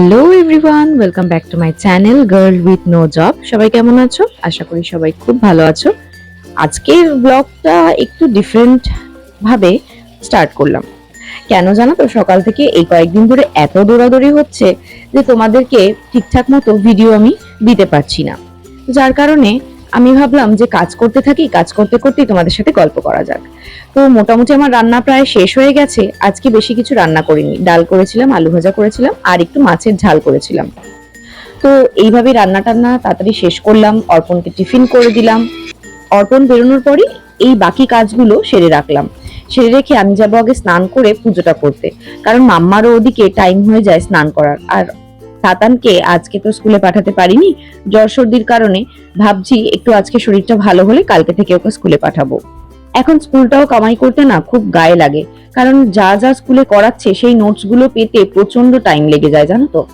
Hello everyone welcome back to my channel girl with no job সবাই কেমন আছো? আশা করি সবাই খুব ভালো আছো। আজকের ব্লগটা একটু ডিফারেন্ট ভাবে স্টার্ট করলাম। কেন জানো তো, সকাল থেকে এই কয়েকদিন ধরে এত দৌড়াদৌড়ি হচ্ছে যে তোমাদেরকে ঠিকঠাক মতো ভিডিও আমি দিতে পারছি না। যার কারণে আমি ভাবলাম যে কাজ করতে থাকি, কাজ করতে করতেই তোমাদের সাথে গল্প করা যাক। তো মোটামুটি আমার রান্না প্রায় শেষ হয়ে গেছে। আজকে বেশি কিছু রান্না করিনি। ডাল করেছিলাম, আলু ভাজা করেছিলাম, আর একটু মাছের ঝাল করেছিলাম। তো এইভাবে রান্না টান্না তাড়াতাড়ি শেষ করলাম, অর্পণকে টিফিন করে দিলাম। অর্পণ বেরোনোর পরই এই বাকি কাজগুলো সেরে রাখলাম। সেরে রেখে আমি যাব আগে স্নান করে পুজোটা করতে। কারণ মাম্মারও ওদিকে টাইম হয়ে যায় স্নান করার। আর তাতানকে আজকে তো স্কুলে পাঠাতে পারিনি। জ্বর সর্দির কারণে ভাবছি একটু আজকে শরীরটা ভালো হলে কালকে থেকে ওকে স্কুলে পাঠাবো। এখন স্কুলটাও কামাই করতে না খুব গায়ে লাগে। কারণ যা যা স্কুলে করাচ্ছে সেই নোটসগুলো পেতে প্রচণ্ড টাইম লেগে যায়, জানো তো।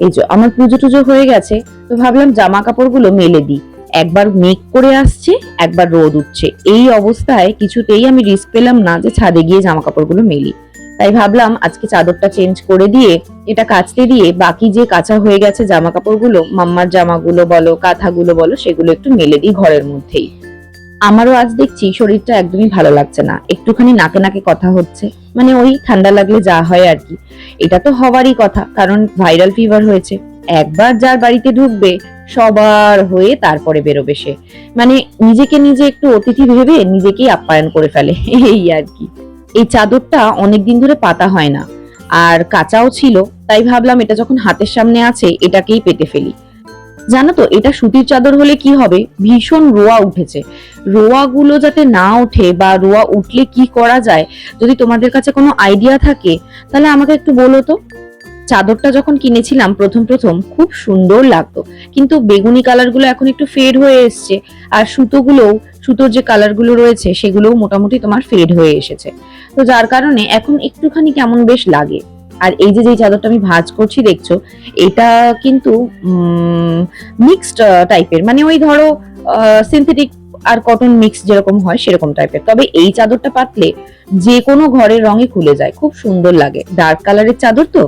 এই যে আমার পুজো টুজো হয়ে গেছে, তো ভাবলাম জামা কাপড়গুলো মেলে দিই। একবার মেঘ করে আসছে, একবার রোদ উঠছে। এই অবস্থায় কিছুতেই আমি রিস্ক পেলাম না যে ছাদে গিয়ে জামা কাপড়গুলো মেলি। তাই ভাবলাম আজকে চাদরটা চেঞ্জ করে দিয়ে এটা কাচতে দিয়ে বাকি যে কাঁচা হয়ে গেছে জামা কাপড়গুলো মাম্মার জামাগুলো বলো, কাঁথাগুলো বলো, সেগুলো একটু মেলে দিই ঘরের মধ্যেই। আমারও আজ দেখছি শরীরটা একদমই ভালো লাগছে না। একটুখানি নাকে নাকে কথা হচ্ছে। মানে ওই ঠান্ডা লাগলে যা হয় আর কি। এটা তো হওয়ারই কথা, কারণ ভাইরাল ফিভার হয়েছে। একবার যার বাড়িতে ঢুকবে, সবার হয়ে তারপরে বেরোবে সে। মানে নিজেকে নিজে একটু অতিথি ভেবে নিজেকেই আপ্যায়ন করে ফেলে, এই আর কি। এই চাদরটা অনেকদিন ধরে পাতা হয় না। আর কাঁচাও ছিল, তাই ভাবলাম এটা যখন হাতের সামনে আছে, এটাকেই পেতে ফেলি। জানো তো, এটা সুতির চাদর হলে কি হবে? ভীষণ রোয়া উঠেছে। রোয়া গুলো যাতে না ওঠে বা রোয়া উঠলে কি করা যায়, যদি তোমাদের কাছে কোনো আইডিয়া থাকে, তাহলে আমাকে একটু বলো তো। চাদরটা যখন কিনেছিলাম প্রথম প্রথম, খুব সুন্দর লাগতো। কিন্তু বেগুনি কালারগুলো এখন একটু ফেড হয়ে এসছে, আর সুতোগুলোও সুতোর যে কালারগুলো রয়েছে, সেগুলোও মোটামুটি তোমার ফেড হয়ে এসেছে। তো যার কারণে এখন একটুখানি কেমন বেশ লাগে। আর এই যে যে চাদরটা আমি ভাঁজ করছি, দেখছ, এটা কিন্তু মিক্সড টাইপের মানে ওই ধরো সিনথেটিক আর কটন মিক্স যেরকম হয়, সেরকম টাইপের তবে এই চাদরটা পাতলে যে কোনো ঘরের রঙে খুলে যায়। খুব সুন্দর লাগে। ডার্ক কালারের চাদর তো।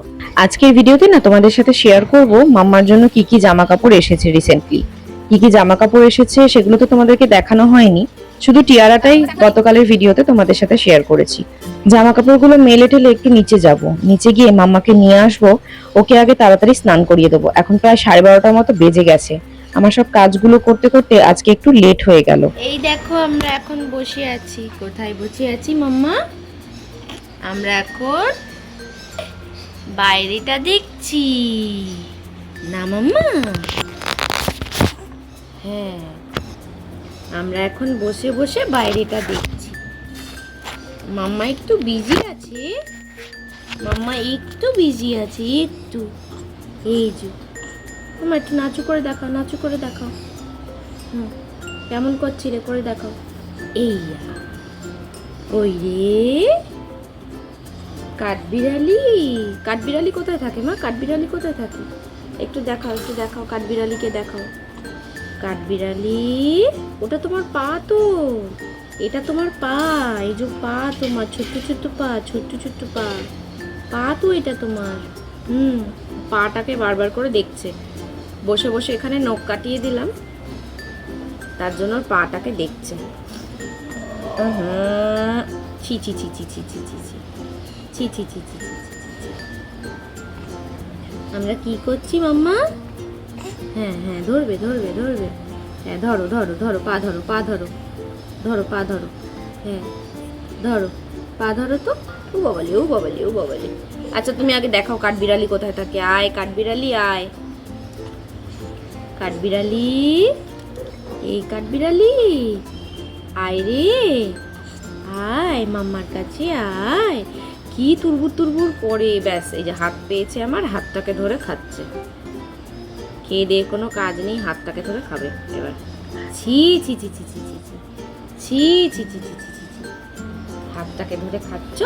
আজকের ভিডিওতে না তোমাদের সাথে শেয়ার করব মাম্মার জন্য কি কি জামা কাপড় এসেছে রিসেন্টলি কি কি জামা কাপড় এসেছে সেগুলো তো তোমাদেরকে দেখানো হয়নি। শুধু টিয়ারাটাই গতকালের ভিডিওতে তোমাদের সাথে শেয়ার করেছি। জামা কাপড়গুলো মেলে টেলে একটু নিচে যাব। নিচে গিয়ে মাম্মাকে নিয়ে আসব। ওকে আগে তাড়াতাড়ি স্নান করিয়ে দেবো। এখন প্রায় সাড়ে বারোটার মতো বেজে গেছে। আমার সব কাজগুলো করতে করতে আজকে একটু লেট হয়ে গেল। এই দেখো, আমরা এখন বসে আছি। কোথায় বসে আছি, মাম্মা? আমরা এখন বাইরেটা দেখছি। না, মাম্মা? হ্যাঁ। আমরা এখন বসে বসে বাইরেটা দেখছি। মাম্মা একটু বিজি আছে। মাম্মা একটু বিজি আছে, একটু। এই যে। মাম্মা একটু নাচু করে দেখাও, নাচু করে দেখাও। হুম, কেমন করছি রে করে দেখাও। এই ওই রে। কাঠবিড়ালি। কাঠবিড়ালি কোথায় থাকে মা? কাঠবিড়ালি কোথায় থাকে? একটু দেখাও একটু দেখাও, কাঠবিড়ালিকে দেখাও। কাঠবিড়ালি ওটা তোমার পা তো এটা তোমার পা এই যে পা তোমার ছোট্ট ছোট্ট পা ছোট্ট ছোট্ট পা পা তো এটা তোমার হুম পাটাকে বারবার করে দেখছে বসে বসে এখানে নখ কাটিয়ে দিলাম তার জন্য পাটাকে দেখছে ছি ছি ছি ছি ছি ছি ছি ছি ছি ছি ছি ছি ছি। আমরা কি করছি মাম্মা হ্যাঁ হ্যাঁ ধরবে ধরবে ধরবে। হ্যাঁ ধরো ধরো ধরো, পা ধরো পা ধরো ধরো, পা ধরো। হ্যাঁ ধরো, পা ধরো তো। ও বাবালি ও বাবালি ও বাবালি। আচ্ছা তুমি আগে দেখাও কাঠবিড়ালি কোথায় থাকে। আয়, কাঠবিড়ালি আয়। কাঠবিড়ালি, এই কাঠবিড়ালি। আয় রে। আয়, মাম্মার কাছে আয়। কি তুরবুর তুরবুর করে। ব্যাস, এই যে হাত পেয়েছে আমার, হাতটাকে ধরে খাচ্ছে। খেয়ে দিয়ে কোনো কাজ নেই হাতটাকে ধরে খাবে এবার ছি ছি ছি ছি ছি ছি ছি ছি ছি ছি ছি ছি ছি ছি হাতটাকে ধরে খাচ্ছ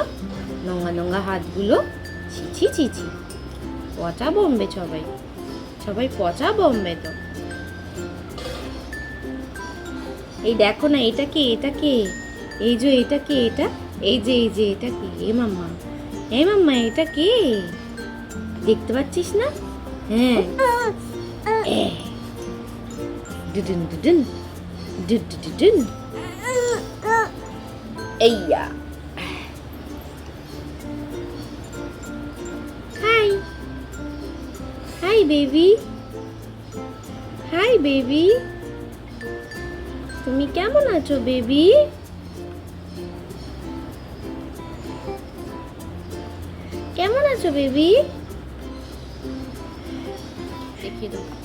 নোংরা নোংরা হাতগুলো ছি ছি ছি ছি পচা বম্বে সবাই সবাই পচা বম্বে তো এই দেখো না এটা কে এটা কে এই যে এটা কে এটা এই যে এই যে এটা কে এ মাম্মা এ মাম্মা এটা কে দেখতে পাচ্ছিস না হ্যাঁ ডুডুন ডুডুন ডুডুডুডুন এইয়া hi hi baby hi baby তুমি কেমন আছো বেবি কেমন আছো বেবি দেখিয়ে দাও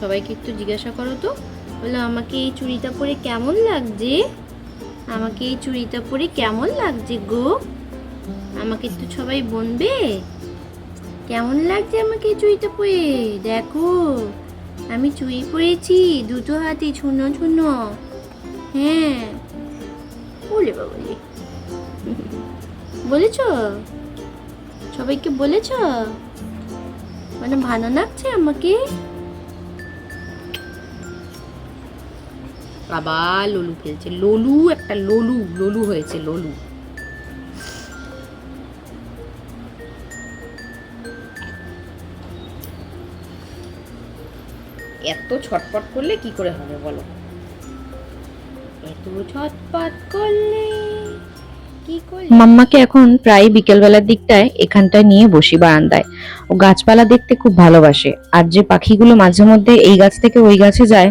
সবাইকে একটু জিজ্ঞাসা করো তো। বলো, আমাকে এই চুড়িটা পরে কেমন লাগছে? আমাকে এই চুড়িটা পরে কেমন লাগছে গো? আমাকে একটু সবাই বলবে। কেমন লাগছে আমাকে এই চুড়িটা পরে? দেখো, আমি চুড়ি পরেছি, দুটো হাতে ছুনো ছুনো। হ্যাঁ। বলে বাবলি বলেছ? সবাইকে বলেছ? মানে ভালো লাগছে আমাকে? আবার ললু ফেলছে ললু, একটা ললু ললু হয়েছে, ললু। এত ছটপট করলে কি করে হবে বলো? এত ছটপট করলে মাম্মাকে এখন প্রায় বিকেলবেলার দিকটায় এখানটায় নিয়ে বসি বারান্দায়। ও গাছপালা দেখতে খুব ভালোবাসে। আর যে পাখিগুলো মাঝে মধ্যে এই গাছ থেকে ওই গাছে যায়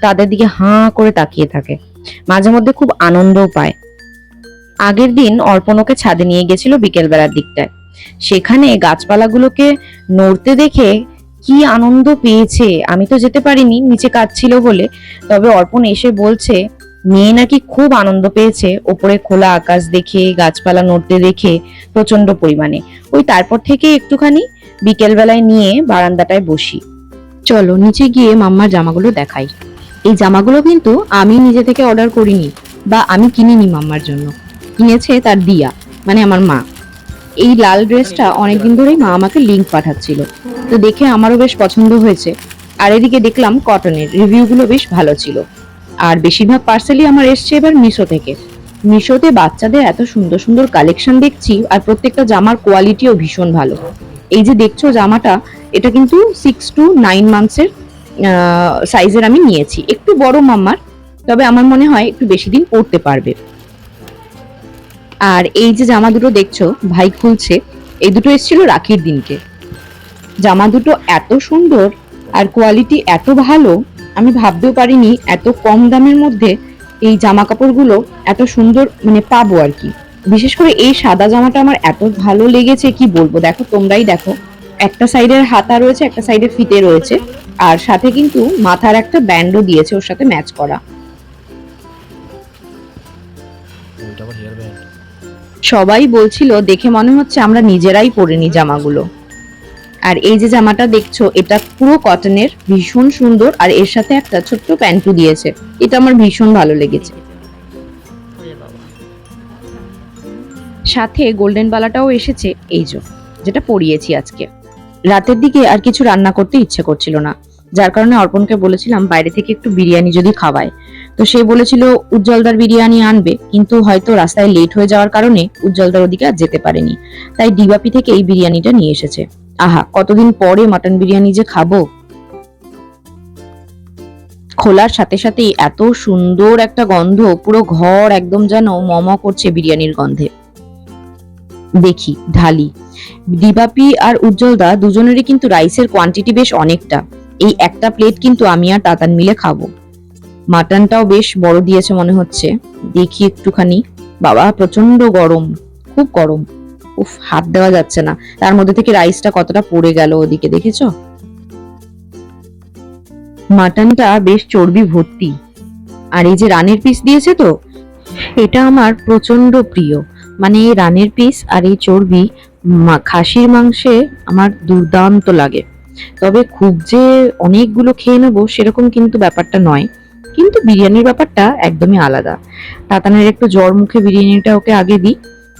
তাদের দিকে হাঁ করে তাকিয়ে থাকে। মাঝে মধ্যে খুব আনন্দও পায়। আগের দিন অর্পণকে ছাদে নিয়ে গেছিল বিকেলবেলার দিকটায়। সেখানে গাছপালাগুলোকে নড়তে দেখে কি আনন্দ পেয়েছে, আমি তো যেতে পারিনি, নিচে কাজ ছিল বলে। তবে অর্পণ এসে বলছে, মেয়ে নাকি খুব আনন্দ পেয়েছে, ওপরে খোলা আকাশ দেখে, গাছপালা নড়তে দেখে প্রচণ্ড পরিমাণে। ওই তারপর থেকে একটুখানি বিকেল বেলায় নিয়ে বারান্দাটায় বসি। চলো, নিচে গিয়ে মাম্মার জামাগুলো দেখাই। এই জামাগুলো কিন্তু আমি নিজে থেকে অর্ডার করিনি বা আমি কিনিনি মাম্মার জন্য। কিনেছে তার দিয়া মানে আমার মা। এই লাল ড্রেসটা অনেকদিন ধরেই মা আমাকে লিঙ্ক পাঠাচ্ছিল। তো দেখে আমারও বেশ পছন্দ হয়েছে। আর এদিকে দেখলাম কটনের রিভিউগুলো বেশ ভালো ছিল। আর বেশিরভাগ পার্সেলই আমার এসছে এবার মিশো থেকে। মিশোতে বাচ্চাদের এত সুন্দর সুন্দর কালেকশন দেখছি আর প্রত্যেকটা জামার কোয়ালিটিও ভীষণ ভালো। এই যে দেখছ জামাটা, এটা কিন্তু সিক্স টু নাইন মান্থসের সাইজের আমি নিয়েছি। একটু বড় মাম্মার তবে আমার মনে হয় একটু বেশি দিন পরতে পারবে। আর এই যে জামা দুটো দেখছ, ভাই খুলছে, এই দুটো এসেছিল রাখির দিনকে। জামা দুটো এত সুন্দর আর কোয়ালিটি এত ভালো, আমি ভাবতেও পারিনি এত কম দামের মধ্যে এই জামা কাপড়গুলো এত সুন্দর মানে পাবো আর কি। বিশেষ করে এই সাদা জামাটা আমার এত ভালো লেগেছে, কি বলব? দেখো, তোমরাই দেখো। একটা সাইডের হাতা রয়েছে, একটা সাইডে ফিতে রয়েছে। আর সাথে কিন্তু মাথার একটা ব্যান্ডও দিয়েছে ওর সাথে ম্যাচ করা। সবাই বলছিল দেখে মনে হচ্ছে আমরা নিজেরাই পরে নি জামাগুলো। আর এই যে জামাটা দেখছ এটা পুরো কটনের ভীষণ সুন্দর আর এর সাথে একটা ছোট্ট প্যান্টু দিয়েছে। এটা আমার ভীষণ ভালো লেগেছে। সাথে গোল্ডেন বালাটাও এসেছে এই যে যেটা পরিয়েছি আজকে। রাতের দিকে আর কিছু রান্না করতে ইচ্ছে করছিল না। যার কারণে অর্পণকে বলেছিলাম বাইরে থেকে একটু বিরিয়ানি যদি খাওয়ায়। তো সে বলেছিল, উজ্জ্বলদার বিরিয়ানি আনবে, কিন্তু হয়তো রাস্তায় লেট হয়ে যাওয়ার কারণে উজ্জ্বলদার ওদিকে আর যেতে পারেনি। তাই ডিবাপি থেকে এই বিরিয়ানিটা নিয়ে এসেছে। আহা, কতদিন পরে মাটন বিরিয়ানি যে খাব? খোলার সাথে সাথেই এত সুন্দর একটা গন্ধ, পুরো ঘর একদম যেন মম করছে বিরিয়ানির গন্ধে। দেখি, ঢালি। দিবাপি আর উজ্জ্বলদা দুজনেরই কিন্তু রাইসের কোয়ান্টিটি বেশ অনেকটা। এই একটা প্লেট কিন্তু আমি আর তাতান মিলে খাব। মাটনটাও বেশ বড় দিয়েছে মনে হচ্ছে। দেখি একটুখানি। বাবা প্রচণ্ড গরম, খুব গরম। উফ, হাত দেওয়া যাচ্ছে না। তার মধ্যে থেকে রাইসটা কতটা পড়ে গেল ওদিকে, দেখেছ? মাটনটা বেশ চর্বি ভর্তি। আর এই যে রানের পিস দিয়েছে তো, এটা আমার প্রচণ্ড প্রিয়। মানে এই রানের পিস আর এই চর্বি খাসির মাংসে আমার দুর্দান্ত লাগে। তবে খুব যে অনেকগুলো খেয়ে নেব সেরকম কিন্তু ব্যাপারটা নয়। কিন্তু বিরিয়ানির ব্যাপারটা একদমই আলাদা। তাতানের একটু জ্বর মুখে বিরিয়ানিটা ওকে আগে দিই।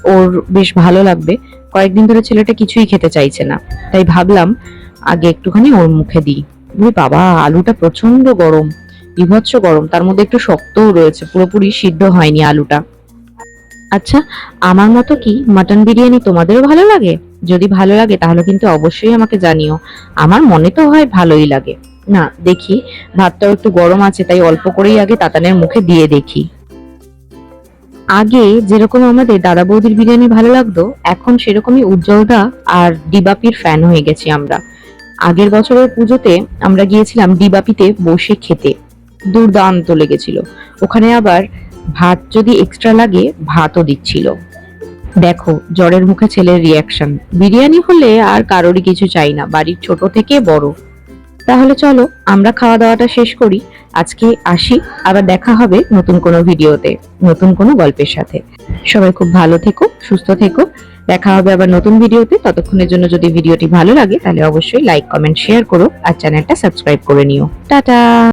ওর বেশ ভালো লাগবে। কয়েকদিন ধরে ছেলেটা কিছুই খেতে চাইছে না। তাই ভাবলাম আগে একটুখানি ওর মুখে দিই। ওরে বাবা, আলুটা প্রচণ্ড গরম। বিভৎস গরম। তার মধ্যে একটু শক্তও রয়েছে। পুরোপুরি সিদ্ধ হয়নি আলুটা। আচ্ছা আমার মতো কি মাটন বিরিয়ানি তোমাদেরও ভালো লাগে? যদি ভালো লাগে, তাহলে কিন্তু অবশ্যই আমাকে জানিও। আমার মনে তো হয় ভালোই লাগে। না, দেখি, ভাতটাও একটু গরম আছে, তাই অল্প করেই আগে তাতানের মুখে দিয়ে দেখি। আগে যেরকম আমাদের দাদা বৌদির বিরিয়ানি ভালো লাগতো, এখন সেরকমই উজ্জ্বলদা আর ডিবাপির ফ্যান হয়ে গেছি আমরা। আগের বছরের পুজোতে আমরা গিয়েছিলাম ডিবাপিতে বসে খেতে। দুর্দান্ত লেগেছিল। ওখানে আবার ভাত যদি এক্সট্রা লাগে, ভাতও দিচ্ছিল। দেখো, জ্বরের মুখে ছেলের রিয়াকশন বিরিয়ানি হলে আর কারোরই কিছু চাই না, বাড়ির ছোট থেকে বড়। তাহলে চলো, আমরা খাওয়া দাওয়াটা শেষ করি। আজকে আসি, আবার দেখা হবে নতুন কোনো ভিডিওতে, নতুন কোনো গল্পের সাথে। সবাই খুব ভালো থেকো, সুস্থ থেকো। দেখা হবে আবার নতুন ভিডিওতে। ততক্ষণের জন্য যদি ভিডিওটি ভালো লাগে, তাহলে অবশ্যই লাইক কমেন্ট শেয়ার করো, আর চ্যানেলটা সাবস্ক্রাইব করে নিও। টাটা!